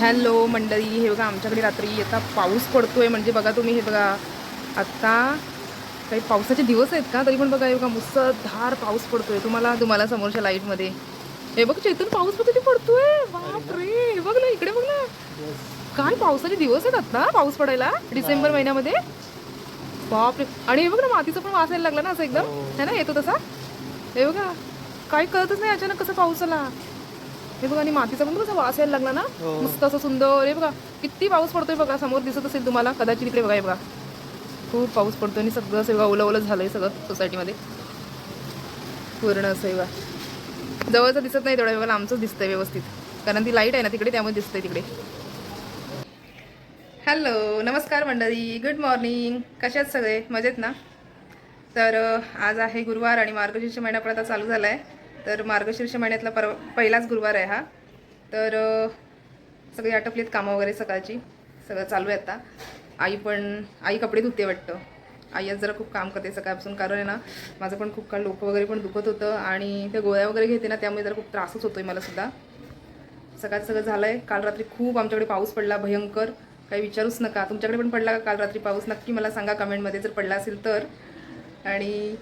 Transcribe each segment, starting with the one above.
Hello मंडळी हे बघा आमच्याकडे रात्री आता पाऊस पडतोय. म्हणजे बघा तुम्ही हे बघा. आता काही पावसाचे दिवस आहेत का? तरी पण बघा हे बघा मुसळधार पाऊस पडतोय. तुम्हाला तुम्हाला समोरच्या लाईटमध्ये हे बघ चैतन पाऊस बघ किती पडतोय. बाप रे! हे बघ ना इकडे बघ ना. काय पावसाचे दिवस आहेत आता पाऊस पडायला? डिसेंबर महिन्यामध्ये? बाप रे! आणि हे बघ ना मातीचा पण वास यायला लागला ना असं एकदम. है ना येतो तसा? हे बघा. काही कळतच नाही अचानक कसा पाऊस आला. हे बघा आणि मातीचा पण कसा वास यायला लागला ना? मस्त असं सुंदर. हे बघा किती पाऊस पडतोय बघा समोर दिसत असेल तुम्हाला कदाचित इकडे बघा हे बघा. खूप पाऊस पडतोय आणि सगळं असं बघा ओलं ओलं झालंय सगळं सोसायटीमध्ये पूर्ण असं हे बघा. जवळचं दिसत नाही तेवढं बघा आमचंच दिसतंय व्यवस्थित. कारण ती लाइट आहे ना तिकडे त्यामुळे दिसतंय तिकडे. हॅलो नमस्कार मंडळी. गुड मॉर्निंग कशात सगळे? मजेत ना? तर आज आहे गुरुवार आणि मार्गशीर्ष महिना पण आता चालू झाला आहे तर मार्गशीर्ष महिन्यातला पर पहिलाच गुरुवार आहे हा. तर सगळी आटपलीत कामं वगैरे सकाळची सगळं चालू आहे आता. आई पण आई कपडे धुते वाटतं. आई आज जरा खूप काम करते सकाळपासून कारण आहे ना माझं पण खूप काळ डोकं वगैरे पण दुखत होतं आणि ते गोळ्या वगैरे घेते ना त्यामुळे जरा खूप त्रासच होतोय मला सुद्धा. सकाळचं सगळं झालं आहे काल रात्री खूप आमच्याकडे पाऊस पडला भयंकर. काही विचारूच नका. तुमच्याकडे पण पडला का काल रात्री पाऊस? नक्की मला सांगा कमेंटमध्ये. जर पडला असेल तर. आणि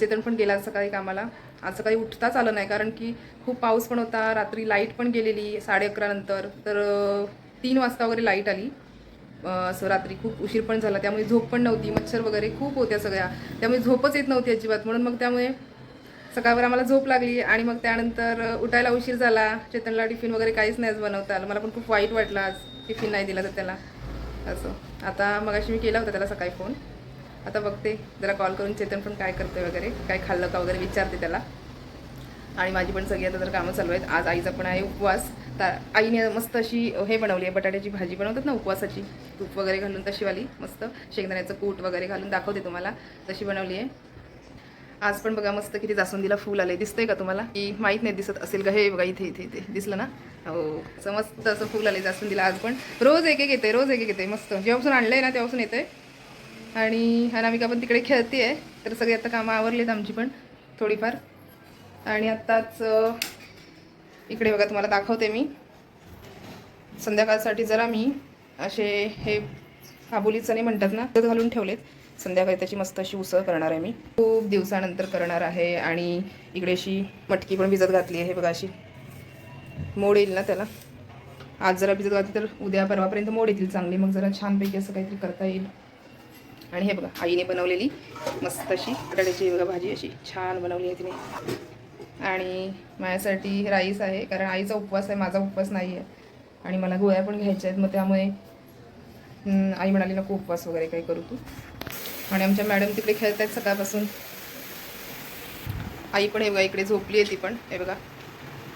चेतन पण गेला सकाळी कामाला. आज सकाळी उठताच आलं नाही कारण की खूप पाऊस पण होता रात्री लाइट पण गेलेली साडे अकरा नंतर तर तीन वाजता वगैरे लाइट आली. असं रात्री खूप उशीर पण झाला त्यामुळे झोप पण नव्हती मच्छर वगैरे खूप होत्या सगळ्या. त्यामुळे झोपच येत नव्हती अजिबात म्हणून मग त्यामुळे सकाळवर आम्हाला झोप लागली आणि मग त्यानंतर उठायला उशीर झाला. चेतनला टिफिन वगैरे काहीच नाही बनवता आलं. मला पण खूप वाईट वाटलं आज टिफिन नाही दिला तर त्याला. असं. आता मग मी केला होता त्याला सकाळी फोन आता बघते जरा कॉल करून चेतन पण काय करते वगैरे काय खाल्लं का वगैरे विचारते त्याला. आणि माझी पण सगळी आता जर कामं चालू आहेत. आज आईचा पण आहे उपवास. तर आईने मस्त अशी हे बनवली आहे बटाट्याची भाजी बनवतात ना उपवासाची तूप वगैरे घालून तशीवाली मस्त. शेंगदाण्याचं कूट वगैरे घालून दाखवते तुम्हाला तशी बनवली आहे. आज पण बघा मस्त किती जास्वंदीला फूल आले दिसतंय का तुम्हाला? की माहीत नाही दिसत असेल का? हे बघा इथे इथे इथे. दिसलं ना? हो असं मस्त असं फूल आले जास्वंदीला आज पण. रोज एक एक येते रोज एक एक येते मस्त. जेव्हापासून आणलं आहे ना तेव्हापासून येतंय. आणि अनामिका पण तिकडे खेळते आहे तर सगळे आता कामं आवरलेत आमची पण थोडीफार. आणि आत्ताच इकडे बघा तुम्हाला दाखवते मी. संध्याकाळसाठी जरा मी असे हे काबुली चणे म्हणतात ना ते घालून ठेवलेत. संध्याकाळी त्याची मस्त अशी उसळ करणार आहे मी. खूप दिवसानंतर करणार आहे आणि इकडे अशी मटकी पण भिजत घातली आहे बघा अशी. मोड येईल ना त्याला. आज जरा भिजत घातली तर उद्या परवापर्यंत मोड येतील चांगली. मग जरा छानपैकी असं काहीतरी करता येईल. आणि हे बघा आईने बनवलेली मस्त अशी बटाट्याची बघा भाजी अशी छान बनवली आहे तिने. आणि माझ्यासाठी राईस आहे कारण आईचा उपवास आहे माझा उपवास नाही आहे. आणि मला गोळ्या पण घ्यायच्या आहेत मग त्यामुळे आई म्हणाली नको उपवास वगैरे काही करू तू. आणि आमच्या मॅडम तिकडे खेळत आहेत सकाळपासून. आई पण हे बघा इकडे झोपली आहे ती पण हे बघा.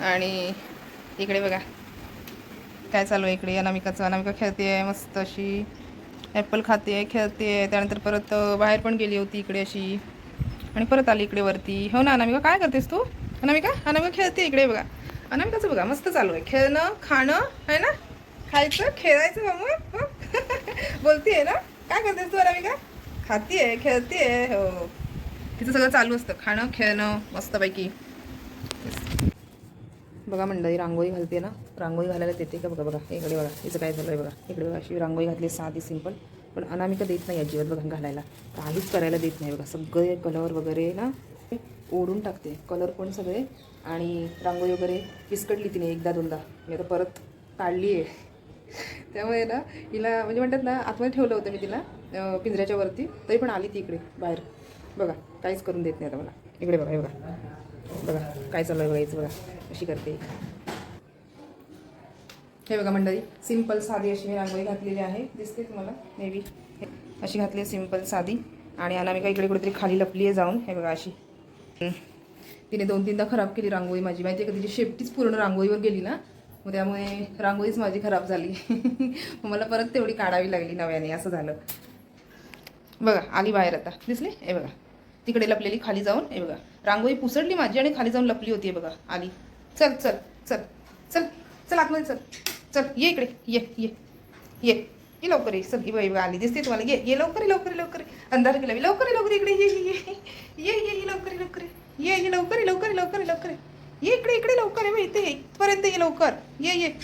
आणि इकडे बघा काय चालू आहे इकडे? अनामिकाचं अनामिका खेळते आहे मस्त अशी. ॲपल खाते आहे खेळते आहे त्यानंतर परत बाहेर पण गेली होती इकडे अशी. आणि परत आली इकडे वरती. हो ना अनामिका काय करतेस तू? अनामिका अनामिका खेळते इकडे बघा. अनामिकाचं बघा मस्त चालू आहे. खेळणं खाणं आहे ना? खायचं खेळायचं मग हो. बोलतीये ना? काय करतेस तू अनामिका? खातीये आहे हो. तिचं सगळं चालू असतं. खाणं खेळणं मस्तपैकी. बघा मंडळी रांगोळी घालते ना? रांगोळी घालायला देते का? बघा बघा इकडे बघा हिचं काय झालं आहे बघा. इकडे बघा अशी रांगोळी घातली साधी सिंपल पण अनामिका देत नाही अजिबात बघा घालायला. काहीच करायला देत नाही बघा. सगळे कलर वगैरे ना ओढून टाकते. कलर पण सगळे आणि रांगोळी वगैरे विस्कटली तिने एकदा दोनदा. मी आता परत काढली आहे त्यामुळे ना हिला म्हणजे म्हणतात ना आतमध्ये ठेवलं होतं मी तिला पिंजऱ्याच्या वरती. तरी पण आली ती इकडे बाहेर. बघा काहीच करून देत नाही आता मला. इकडे बघा हे बघा. बघा काय चालू आहे बघायचं बघा अशी करते. हे बघा मंडळी सिंपल साधी अशी मी रांगोळी घातलेली आहे. दिसते तुम्हाला मेबी अशी घातली आहे सिंपल साधी. आणि अनामिका इकडे कुठेतरी खाली लपली आहे जाऊन. हे बघा अशी. तिने दोन तीनदा खराब केली रांगोळी माझी. माहिती आहे का तिची शेपटीच पूर्ण रांगोळीवर गेली ना? मग त्यामुळे रांगोळीच माझी खराब झाली. मला परत तेवढी काढावी लागली नव्याने असं झालं. बघा आली बाहेर आता. दिसली? हे बघा. तिकडे लपलेली खाली जाऊन हे बघा रांगोळी पुसडली माझी आणि खाली जाऊन लपली होती बघा आली चल चल चल चल चल आतमध्ये चल चल ये इकडे ये ये ये ये लवकर ये चल ही बाई बघा आली दिसते तुम्हाला ये ये लवकर लवकर लवकर ये. अंधार गेला लवकर ये, लवकर इकडे ये ये ये ये ये लवकर ये, लवकर ये. ये लवकर ये, लवकर ये, लवकर ये, लवकर ये. इकडे इकडे लवकर आहे इथे इथपर्यंत ये लवकर ये ये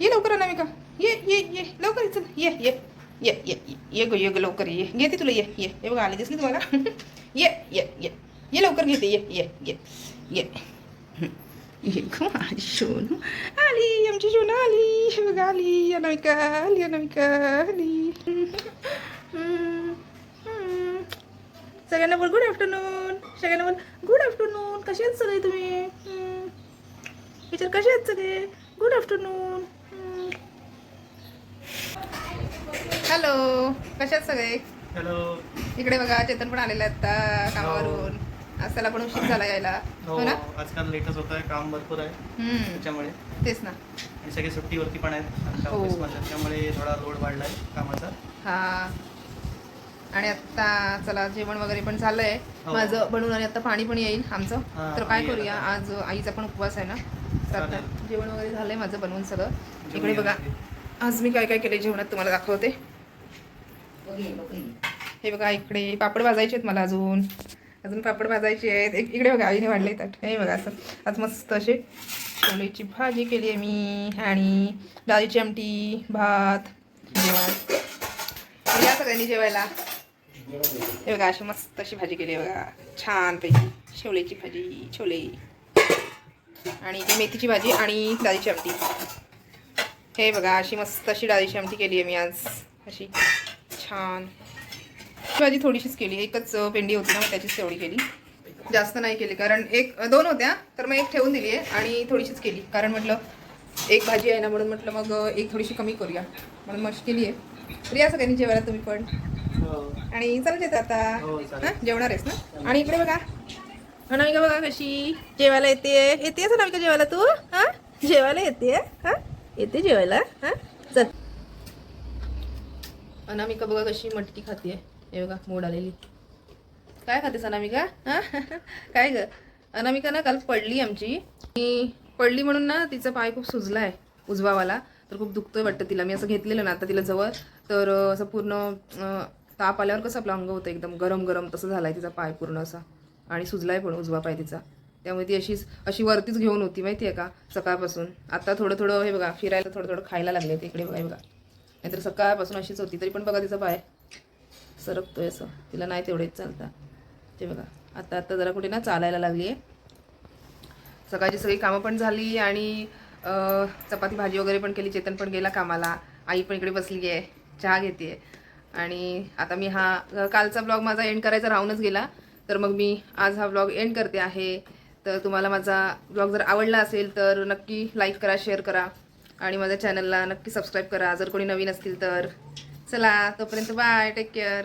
ये लवकर अनामिका ये ये ये लवकर ये, चल ये ये ये ये ये गो ये गो लवकर ये. घेते तुला ये ये. हे बघा आली दिसली तुम्हाला? ये ये ये. ये लवकर घेते ये ये ये ये. ये गो आली आमची सोनू आली. हे बघा आली अनामिका आली अनामिका आली. सगळ्यांना बोल गुड आफ्टरनून सगळ्यांना बोल गुड आफ्टरनून कसे आहेत सगळे तुम्ही? विचार कसे आहेत सगळे? गुड आफ्टरनून हॅलो आहेत सगळे? हॅलो इकडे बघा चेतन पण आलेला आता कामावरून. आज त्याला पण उशीर झाला यायला. हो हो ना? आजकाल लेटच होत आहे काम भरपूर आहे हम्म, त्याच्यामुळे. तेच ना. आणि सगळे सुट्टीवरती पण आहेत आमच्या हो. त्यामुळे थोडा लोड वाढला आहे कामाचा. हा. आणि आता चला जेवण वगैरे पण झालंय. हो. माझं बनवून आणि आता पाणी पण येईल आमचं. हा, तर काय करूया? आज आईचा पण उपवास आहे ना. तर आता चालेल. जेवण वगैरे झालंय माझं बनवून सगळं. इकडे बघा. आज मी काय काय केले जेवणात तुम्हाला दाखवते. हे बघा इकडे पापड भाजायचे आहेत मला अजून. अजून पापड भाजायचे आहेत. एक इकडे बघा आईने वाढले ताट हे बघा असं आज मस्त असे छोलेची भाजी केली आहे मी. आणि डाळीची आमटी भात जेवण. या सगळ्यांनी जेवायला. हे बघा अशी मस्त अशी भाजी केली आहे बघा. छानपैकी शेवल्याची भाजी छोले. आणि इथे मेथीची भाजी आणि डाळीची आमटी. हे बघा अशी मस्त अशी डाळीची आमटी केली आहे मी आज. अशी. छान. ही भाजी थोडीशीच केली. एकच पेंडी होती ना मग त्याचीच तेवढी केली. जास्त नाही केली कारण एक दोन होत्या तर मग एक ठेवून दिली आहे आणि थोडीशीच केली. कारण म्हटलं एक भाजी आहे ना म्हणून म्हटलं मग एक थोडीशी कमी करूया. म्हणून मस्त केली आहे. तर या सगळ्यांनी जेवायला तुम्ही पण. हो. आणि चला येतं आता. हो. हां? जेवणार आहेस ना? आणि इकडे बघा. अनामिका बघा कशी जेवायला येते. येतेस अनामिका जेवायला तू? हां? जेवायला येते? हां? येते जेवायला? हां? चल. अनामिका बघा कशी मटकी खाते. हे बघा मोड आलेली. काय खातेस अनामिका? हां? काय ग? अनामिका ना काल पडली आमची. मी पडली म्हणून ना तिचा पाय खूप सुजला आहे उजवावाला. तर खूप दुखतोय वाटतं तिला. मी असं घेतलेलं ना आता तिला जवळ. तर असं पूर्ण ताप आल्यावर कसं आपलं अंग होतं एकदम गरम गरम तसं झालाय तिचा पाय पूर्ण असा. आणि सुजलाय पण उजवा पाय तिचा. त्यामुळे ती अशीच अशी वरतीच घेऊन होती माहिती आहे का सकाळपासून. आता थोडं थोडं हे बघा फिरायला थोडं थोडं खायला लागले ते इकडे बघा बघा. नाहीतर सकाळपासून अशीच होती तरी पण बघा तिचा पाय सरकतोय असं. तिला नाही तेवढेच चालता. ते बघा आता आता जरा कुठे ना चालायला लागली आहे सकाळची सगळी कामं पण झाली आणि चपाती भाजी वगैरे पण केली चेतन पण गेला कामाला. आई पण इकडे बसली आहे चहा घेते आणि आता मी हा कालचा ब्लॉग माझा एंड करायचा राहूनच गेला. तर मग मी आज हा ब्लॉग एंड करते आहे. तर तुम्हाला माझा ब्लॉग जर आवडला असेल तर नक्की लाईक करा शेअर करा. आणि माझ्या चॅनलला नक्की सबस्क्राईब करा. जर कोणी नवीन असतील तर. चला तोपर्यंत बाय टेक केअर